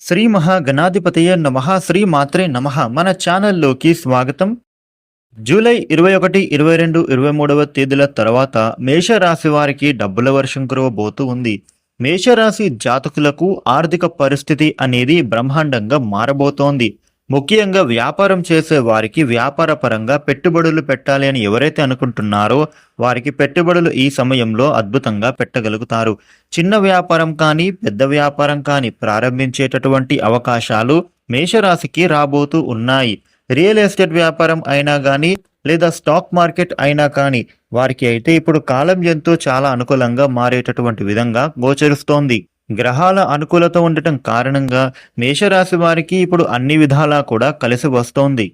శ్రీ మహాగణాధిపతయ నమ శ్రీ మాత్రే నమ. మన ఛానల్లోకి స్వాగతం. జూలై ఇరవై ఒకటి ఇరవై రెండు ఇరవై మూడవ తేదీల తర్వాత మేషరాశి వారికి డబ్బుల వర్షం కురవబోతూ ఉంది. మేషరాశి జాతకులకు ఆర్థిక పరిస్థితి అనేది బ్రహ్మాండంగా మారబోతోంది. ముఖ్యంగా వ్యాపారం చేసే వారికి వ్యాపార పరంగా పెట్టుబడులు పెట్టాలి అని ఎవరైతే అనుకుంటున్నారో వారికి పెట్టుబడులు ఈ సమయంలో అద్భుతంగా పెట్టగలుగుతారు. చిన్న వ్యాపారం కానీ పెద్ద వ్యాపారం కానీ ప్రారంభించేటటువంటి అవకాశాలు మేషరాశికి రాబోతూ ఉన్నాయి. రియల్ ఎస్టేట్ వ్యాపారం అయినా కానీ లేదా స్టాక్ మార్కెట్ అయినా కానీ వారికి అయితే ఇప్పుడు కాలం ఎంతో చాలా అనుకూలంగా మారేటటువంటి విధంగా గోచరిస్తోంది. గ్రహాల అనుకూలత ఉండటం కారణంగా మేషరాశి వారికి ఇప్పుడు అన్ని విధాలా కూడా కలిసి వస్తోంది.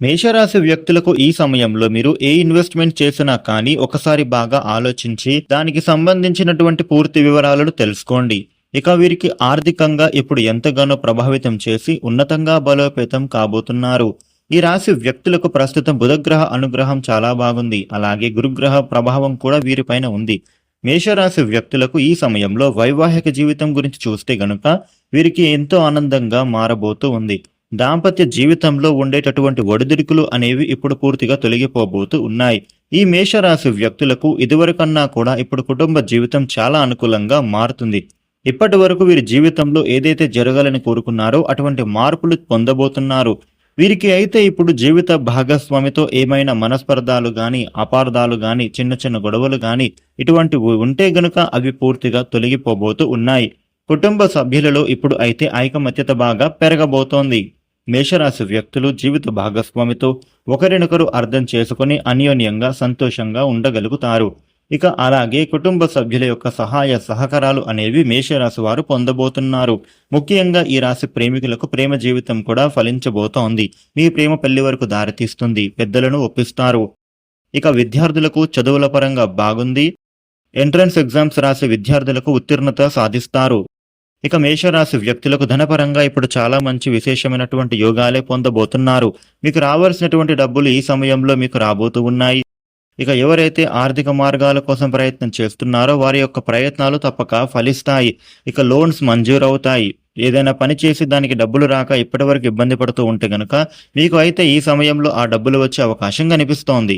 మేషరాశి వ్యక్తులకు ఈ సమయంలో మీరు ఏ ఇన్వెస్ట్మెంట్ చేసినా కానీ ఒకసారి బాగా ఆలోచించి దానికి సంబంధించినటువంటి పూర్తి వివరాలను తెలుసుకోండి. ఇక వీరికి ఆర్థికంగా ఇప్పుడు ఎంతగానో ప్రభావితం చేసి ఉన్నతంగా బలోపేతం కాబోతున్నారు. ఈ రాశి వ్యక్తులకు ప్రస్తుతం బుధగ్రహ అనుగ్రహం చాలా బాగుంది. అలాగే గురుగ్రహ ప్రభావం కూడా వీరిపైన ఉంది. మేషరాశి వ్యక్తులకు ఈ సమయంలో వైవాహిక జీవితం గురించి చూస్తే గనుక వీరికి ఎంతో ఆనందంగా మారబోతూ ఉంది. దాంపత్య జీవితంలో ఉండేటటువంటి ఒడిదుడుకులు అనేవి ఇప్పుడు పూర్తిగా తొలగిపోబోతూ ఉన్నాయి. ఈ మేషరాశి వ్యక్తులకు ఇదివరకన్నా కూడా ఇప్పుడు కుటుంబ జీవితం చాలా అనుకూలంగా మారుతుంది. ఇప్పటి వరకు వీరి జీవితంలో ఏదైతే జరగాలని కోరుకున్నారో అటువంటి మార్పులు పొందబోతున్నారు. వీరికి అయితే ఇప్పుడు జీవిత భాగస్వామితో ఏమైనా మనస్పర్ధాలు గాని అపార్థాలు గాని చిన్న చిన్న గొడవలు గాని ఇటువంటివి ఉంటే గనుక అవి పూర్తిగా తొలగిపోబోతూ ఉన్నాయి. కుటుంబ సభ్యులలో ఇప్పుడు అయితే ఐకమత్యత బాగా పెరగబోతోంది. మేషరాశి వ్యక్తులు జీవిత భాగస్వామితో ఒకరినొకరు అర్థం చేసుకుని అన్యోన్యంగా సంతోషంగా ఉండగలుగుతారు. ఇక అలాగే కుటుంబ సభ్యుల యొక్క సహాయ సహకారాలు అనేవి మేషరాశి వారు పొందబోతున్నారు. ముఖ్యంగా ఈ రాశి ప్రేమికులకు ప్రేమ జీవితం కూడా ఫలించబోతోంది. మీ ప్రేమ పెళ్ళి వరకు దారితీస్తుంది. పెద్దలను ఒప్పిస్తారు. ఇక విద్యార్థులకు చదువుల పరంగా బాగుంది. ఎంట్రన్స్ ఎగ్జామ్స్ రాసే విద్యార్థులకు ఉత్తీర్ణత సాధిస్తారు. ఇక మేషరాశి వ్యక్తులకు ధనపరంగా ఇప్పుడు చాలా మంచి విశేషమైనటువంటి యోగాలే పొందబోతున్నారు. మీకు రావాల్సినటువంటి డబ్బులు ఈ సమయంలో మీకు రాబోతూ ఉన్నాయి. ఇక ఎవరైతే ఆర్థిక మార్గాల కోసం ప్రయత్నం చేస్తున్నారో వారి యొక్క ప్రయత్నాలు తప్పక ఫలిస్తాయి. ఇక లోన్స్ మంజూరవుతాయి. ఏదైనా పని చేసి దానికి డబ్బులు రాక ఇప్పటివరకు ఇబ్బంది పడుతూ ఉంటే గనక మీకు అయితే ఈ సమయంలో ఆ డబ్బులు వచ్చే అవకాశం కనిపిస్తోంది.